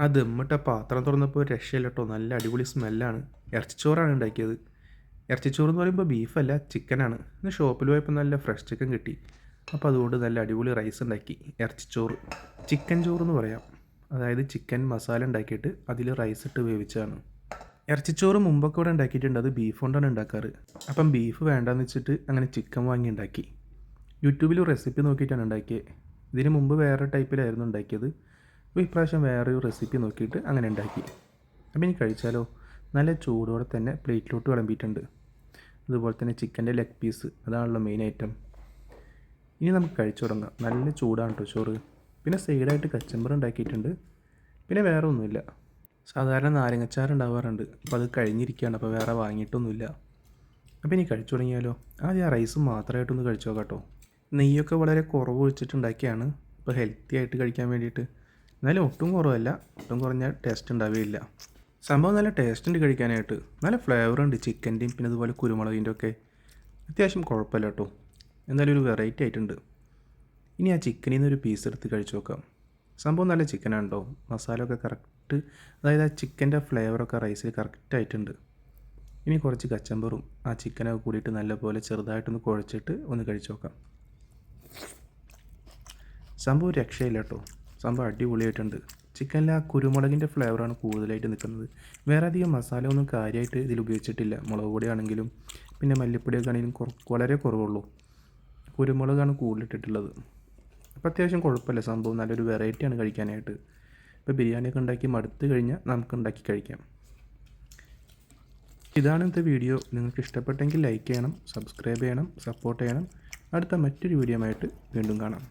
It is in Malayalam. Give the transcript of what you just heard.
ആ ദമ്മിട്ട പാത്രം തുറന്നപ്പോൾ രക്ഷയില്ല കേട്ടോ നല്ല അടിപൊളി സ്മെല്ലാണ്. ഇറച്ചിച്ചോറാണ് ഉണ്ടാക്കിയത്. ഇറച്ചിച്ചോറ് എന്ന് പറയുമ്പോൾ ബീഫല്ല ചിക്കനാണ്. ഇന്ന് ഷോപ്പിൽ പോയപ്പോൾ നല്ല ഫ്രഷ് ചിക്കൻ കിട്ടി. അപ്പോൾ അതുകൊണ്ട് നല്ല അടിപൊളി റൈസ് ഉണ്ടാക്കി. ഇറച്ചിച്ചോറ്. ചിക്കൻ ചോറ് എന്ന് പറയാം. അതായത് ചിക്കൻ മസാല ഉണ്ടാക്കിയിട്ട് അതിൽ റൈസ് ഇട്ട് വേവിച്ചതാണ്. ഇറച്ചിച്ചോറ് മുമ്പൊക്കെ ഇവിടെ ഉണ്ടാക്കിയിട്ടുണ്ട്. അത് ബീഫ് കൊണ്ടാണ് ഉണ്ടാക്കാറ്. അപ്പം ബീഫ് വേണ്ടാന്ന് വെച്ചിട്ട് അങ്ങനെ ചിക്കൻ വാങ്ങി ഉണ്ടാക്കി. യൂട്യൂബിൽ റെസിപ്പി നോക്കിയിട്ടാണ് ഉണ്ടാക്കിയത്. ഇതിന് മുമ്പ് വേറെ ടൈപ്പിലായിരുന്നു ഉണ്ടാക്കിയത്. അപ്പോൾ ഇപ്രാവശ്യം വേറൊരു റെസിപ്പി നോക്കിയിട്ട് അങ്ങനെ ഉണ്ടാക്കി. അപ്പോൾ ഇനി കഴിച്ചാലോ? നല്ല ചൂടോടെ തന്നെ പ്ലേറ്റിലോട്ട് വിളമ്പിയിട്ടുണ്ട്. അതുപോലെ തന്നെ ചിക്കന്റെ ലെഗ് പീസ് അതാണല്ലോ മെയിൻ ഐറ്റം ഇനി നമുക്ക് കഴിച്ചു തുടങ്ങാം. നല്ല ചൂടാണ് കേട്ടോ ചോറ്. പിന്നെ സൈഡായിട്ട് കച്ചമ്പർ ഉണ്ടാക്കിയിട്ടുണ്ട്. പിന്നെ വേറെ ഒന്നുമില്ല. സാധാരണ നാരങ്ങച്ചാർ ഉണ്ടാവാറുണ്ട്. അപ്പോൾ അത് കഴിഞ്ഞിരിക്കുകയാണ്. അപ്പോൾ വേറെ വാങ്ങിയിട്ടൊന്നുമില്ല. അപ്പോൾ ഇനി കഴിച്ചു തുടങ്ങിയാലോ? ആദ്യം ആ റൈസ് മാത്രമായിട്ടൊന്ന് കഴിച്ചു നോക്കാം കേട്ടോ നെയ്യൊക്കെ വളരെ കുറവ് ഒഴിച്ചിട്ടുണ്ടാക്കിയാണ്. ഇപ്പോൾ ഹെൽത്തി ആയിട്ട് കഴിക്കാൻ വേണ്ടിയിട്ട്. എന്നാലും ഒട്ടും കുറവല്ല. ഒട്ടും കുറഞ്ഞ ടേസ്റ്റ് ഉണ്ടാവുകയില്ല സംഭവം നല്ല ടേസ്റ്റ് ഉണ്ട് കഴിക്കാനായിട്ട്. നല്ല ഫ്ലേവർ ഉണ്ട് ചിക്കന്റെയും പിന്നെ അതുപോലെ കുരുമുളകിന്റെ ഒക്കെ. അത്യാവശ്യം കുഴപ്പമില്ല കേട്ടോ. എന്നാലും ഒരു വെറൈറ്റി ആയിട്ടുണ്ട്. ഇനി ആ ചിക്കനിൽ നിന്ന് ഒരു പീസ് എടുത്ത് കഴിച്ചു നോക്കാം. സംഭവം നല്ല ചിക്കനാണ് മസാല ഒക്കെ കറക്റ്റ് അതായത് ആ ചിക്കന്റെ ഫ്ലേവറൊക്കെ റൈസിൽ കറക്റ്റ് ആയിട്ടുണ്ട്. ഇനി കുറച്ച് കച്ചമ്പറും ആ ചിക്കനൊക്കെ കൂടിയിട്ട് നല്ലപോലെ ചെറുതായിട്ടൊന്ന് കുഴച്ചിട്ട് ഒന്ന് കഴിച്ചു നോക്കാം. സംഭവം രക്ഷയില്ല കേട്ടോ. സംഭവം അടിപൊളിയായിട്ടുണ്ട്. ചിക്കനിൽ ആ കുരുമുളകിന്റെ ഫ്ലേവറാണ് കൂടുതലായിട്ട് നിൽക്കുന്നത്. വേറെ അധികം മസാല ഒന്നും കാര്യമായിട്ട് ഇതിൽ ഉപയോഗിച്ചിട്ടില്ല. മുളക് പൊടിയാണെങ്കിലും പിന്നെ മല്ലിപ്പൊടിയൊക്കെ ആണെങ്കിലും കുറ വളരെ കുറവുള്ളൂ. കുരുമുളകാണ് കൂടുതലിട്ടിട്ടുള്ളത് അപ്പോൾ അത്യാവശ്യം കുഴപ്പമില്ല സംഭവം. നല്ലൊരു വെറൈറ്റിയാണ് കഴിക്കാനായിട്ട്. ഇപ്പോൾ ബിരിയാണിയൊക്കെ ഉണ്ടാക്കി മടുത്ത് കഴിഞ്ഞാൽ നമുക്ക് ഉണ്ടാക്കി കഴിക്കാം. ഇതാണ് ഇന്നത്തെ വീഡിയോ നിങ്ങൾക്ക് ഇഷ്ടപ്പെട്ടെങ്കിൽ ലൈക്ക് ചെയ്യണം സബ്സ്ക്രൈബ് ചെയ്യണം സപ്പോർട്ട് ചെയ്യണം. അടുത്ത മറ്റൊരു വീഡിയോ ആയിട്ട് വീണ്ടും കാണാം.